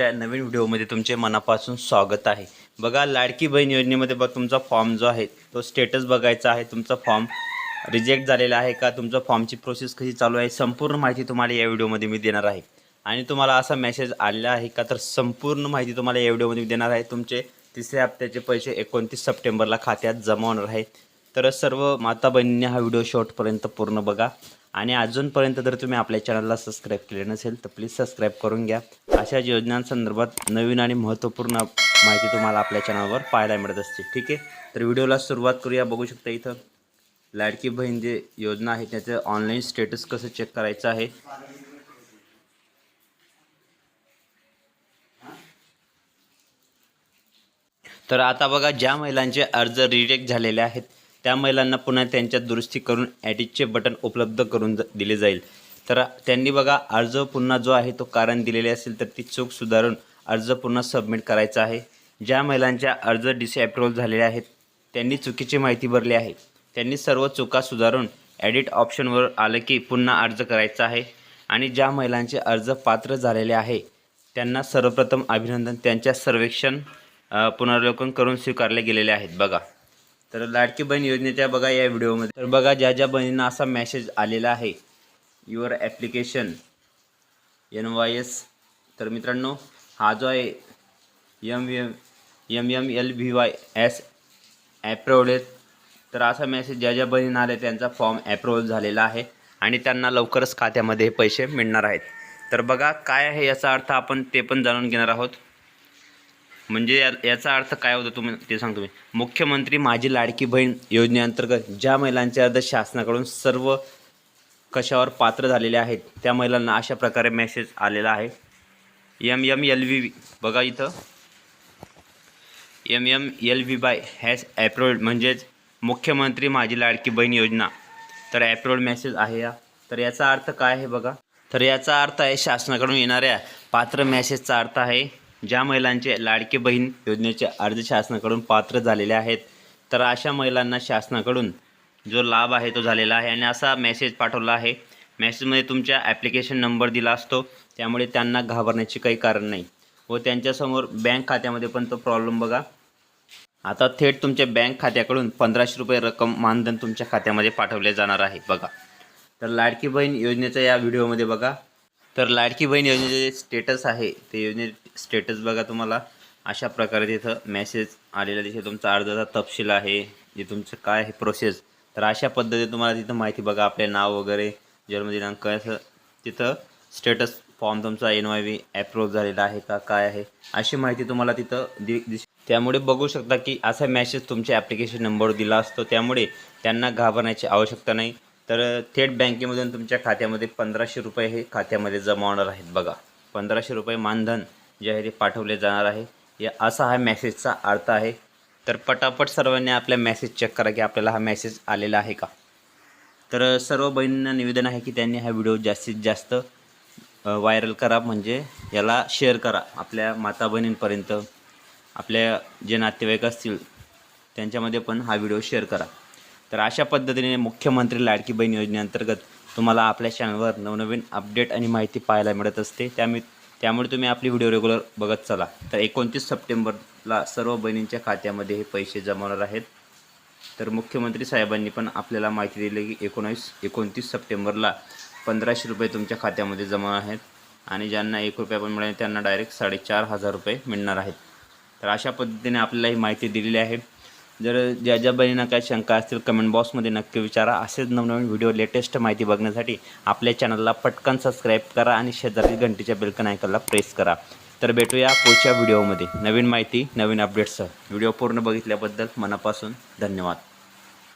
योजनेच्या नवीन व्हिडिओमध्ये तुमचे मनापासून स्वागत आहे. बघा लाडकी बहीण योजनेमध्ये बघ तुमचा फॉर्म जो आहे तो स्टेटस बघायचा आहे. तुमचा फॉर्म रिजेक्ट झालेला आहे का? तुमचा फॉर्मची प्रोसेस कशी चालू आहे? संपूर्ण माहिती तुम्हाला या व्हिडिओमध्ये मी देणार आहे. आणि तुम्हाला असा मेसेज आलेला आहे का? तर संपूर्ण माहिती तुम्हाला या व्हिडिओमध्ये मी देणार आहे. तुमचे तिसऱ्या हप्त्याचे पैसे एकोणतीस सप्टेंबरला खात्यात जमा होणार आहे. तर सर्व माता बहिणींनी हा व्हिडिओ शॉर्टपर्यंत पूर्ण बघा. आणि अजूनपर्यंत जर तुम्ही आपल्या चॅनलला सबस्क्राईब केले नसेल तर प्लीज सबस्क्राईब करून घ्या. अशा योजनांसंदर्भात नवीन आणि महत्त्वपूर्ण माहिती तुम्हाला आपल्या चॅनलवर पाहायला मिळत असते. ठीक आहे? तर व्हिडिओला सुरुवात करूया. बघू शकता इथं लाडकी बहीण जे योजना आहे त्याचं ऑनलाईन स्टेटस कसं चेक करायचं आहे. तर आता बघा ज्या महिलांचे अर्ज रिजेक्ट झालेले आहेत त्या महिलांना पुन्हा त्यांच्या दुरुस्ती करून ॲडिटचे बटन उपलब्ध करून ज- दिले जाईल. तर त्यांनी बघा अर्ज पुन्हा जो आहे तो कारण दिलेले असेल तर ती चूक सुधारून अर्ज पुन्हा सबमिट करायचा आहे. ज्या महिलांच्या अर्ज डिसॲप्रुव्ह झालेले आहेत त्यांनी चुकीची माहिती भरली आहे. त्यांनी सर्व चुका सुधारून ॲडिट ऑप्शनवर आलं की पुन्हा अर्ज करायचा आहे. आणि ज्या महिलांचे अर्ज पात्र झालेले आहे त्यांना सर्वप्रथम अभिनंदन त्यांच्या सर्वेक्षण पुनर्वलोकन करून स्वीकारले गेलेले आहेत. बघा. तर लाडकी बहीण योजनेच्या बघा या व्हिडिओमध्ये. तर बघा ज्या ज्या बहिणींना असा मेसेज आलेला आहे your application N Y S तर मित्रांनो हा जो आहे M M M M L V Y S approval तर असा मेसेज ज्या ज्या बहिणींना आले त्यांचा फॉर्म ॲप्रुव्हल झालेला आहे आणि त्यांना लवकरच खात्यामध्ये पैसे मिळणार आहेत. तर बघा काय आहे याचा अर्थ आपण ते पण जाणून घेणार आहोत. म्हणजे या याचा अर्थ काय होतो तुम्ही ते सांगतो मी मुख्यमंत्री माझी लाडकी बहीण योजनेअंतर्गत ज्या महिलांचे अर्ज शासनाकडून सर्व कशावर पात्र झालेले आहेत त्या महिलांना अशा प्रकारे मेसेज आलेला आहे. एम एम एल व्ही बघा इथं. M M L V by has approved म्हणजेच मुख्यमंत्री माझी लाडकी बहीण योजना. तर ॲप्रोड मेसेज आहे या. तर याचा अर्थ काय आहे बघा. तर याचा अर्थ आहे शासनाकडून येणाऱ्या पात्र मेसेजचा अर्थ आहे ज्या महिलांचे लाडकी बहीण योजनेचे अर्ज शासनाकडून पात्र झालेले आहेत तर अशा महिलांना शासनाकडून जो लाभ आहे तो झालेला आहे. आणि असा मेसेज पाठवला आहे. मेसेजमध्ये तुमच्या ॲप्लिकेशन नंबर दिला असतो. त्यामुळे त्यांना घाबरण्याचे काही कारण नाही. व त्यांच्यासमोर बँक खात्यामध्ये पण तो प्रॉब्लेम बघा. आता थेट तुमच्या बँक खात्याकडून पंधराशे रुपये रक्कम मानधन तुमच्या खात्यामध्ये पाठवले जाणार आहे. बघा. तर लाडकी बहीण योजनेचा या व्हिडिओमध्ये बघा. तर लाडकी बहीण योजनेचे जे स्टेटस आहे ते योजने स्टेटस बघा तुम्हाला. अशा प्रकारे तिथं मेसेज आलेला तिथे तुमचा अर्जाचा तपशील आहे. जे तुमचं काय आहे प्रोसेस तर अशा पद्धतीने तुम्हाला तिथं माहिती बघा आपले नाव वगैरे जन्मदिनांक असं तिथं स्टेटस फॉर्म तुमचा एन वाय व्ही ॲप्रूव्ह झालेला आहे का काय आहे? अशी माहिती तुम्हाला तिथं दि दिस त्यामुळे बघू शकता की असा मॅसेज तुमच्या ॲप्लिकेशन नंबरवर दिला असतो. त्यामुळे त्यांना घाबरण्याची आवश्यकता नाही. तर थेट बँकेमधून तुमच्या खात्यामध्ये पंधराशे रुपये हे खात्यामध्ये जमा होणार आहेत बघा. पंधराशे रुपये मानधन जे आहे ते पाठवले जाणार आहे. या असा हा मेसेजचा अर्थ आहे. तर पटापट सर्वांनी आपल्या मेसेज चेक करा की आपल्याला हा मेसेज आलेला आहे का? तर सर्व बहिणींना निवेदन आहे की त्यांनी हा व्हिडिओ जास्तीत जास्त व्हायरल करा. म्हणजे याला शेअर करा. आपल्या माता बहिणींपर्यंत आपल्या जे नातेवाईक असतील त्यांच्यामध्ये पण हा व्हिडिओ शेअर करा. तर अशा पद्धतीने मुख्यमंत्री लाडकी बहीण योजनेअंतर्गत तुम्हाला आपल्या चॅनलवर नवनवीन अपडेट आणि माहिती पाहायला मिळत असते. त्यामुळे त्यामुळे तुम्ही आपली व्हिडिओ रेग्युलर बघत चला. तर एकोणतीस सप्टेंबरला सर्व बहिणींच्या खात्यामध्ये हे पैसे जमवणार आहेत. तर मुख्यमंत्री साहेबांनी पण आपल्याला माहिती दिली की एकोणावीस एकोणतीस सप्टेंबरला पंधराशे रुपये तुमच्या खात्यामध्ये जमा आहेत. आणि ज्यांना एक रुपया पण मिळाले त्यांना डायरेक्ट साडेचार हजार रुपये मिळणार आहेत. तर अशा पद्धतीने आपल्याला ही माहिती दिलेली आहे. जर ज्या ज्या बहिणींना काही शंका असतील कमेंट बॉक्समध्ये नक्की विचारा. असेच नवनवीन व्हिडिओ लेटेस्ट माहिती बघण्यासाठी आपल्या चॅनलला पटकन सबस्क्राईब करा आणि शेजारी घंटीच्या बेलकन आयकनला प्रेस करा. तर भेटूया पुढच्या व्हिडिओमध्ये नवीन माहिती नवीन अपडेट्ससह व्हिडिओ पूर्ण बघितल्याबद्दल मनापासून धन्यवाद.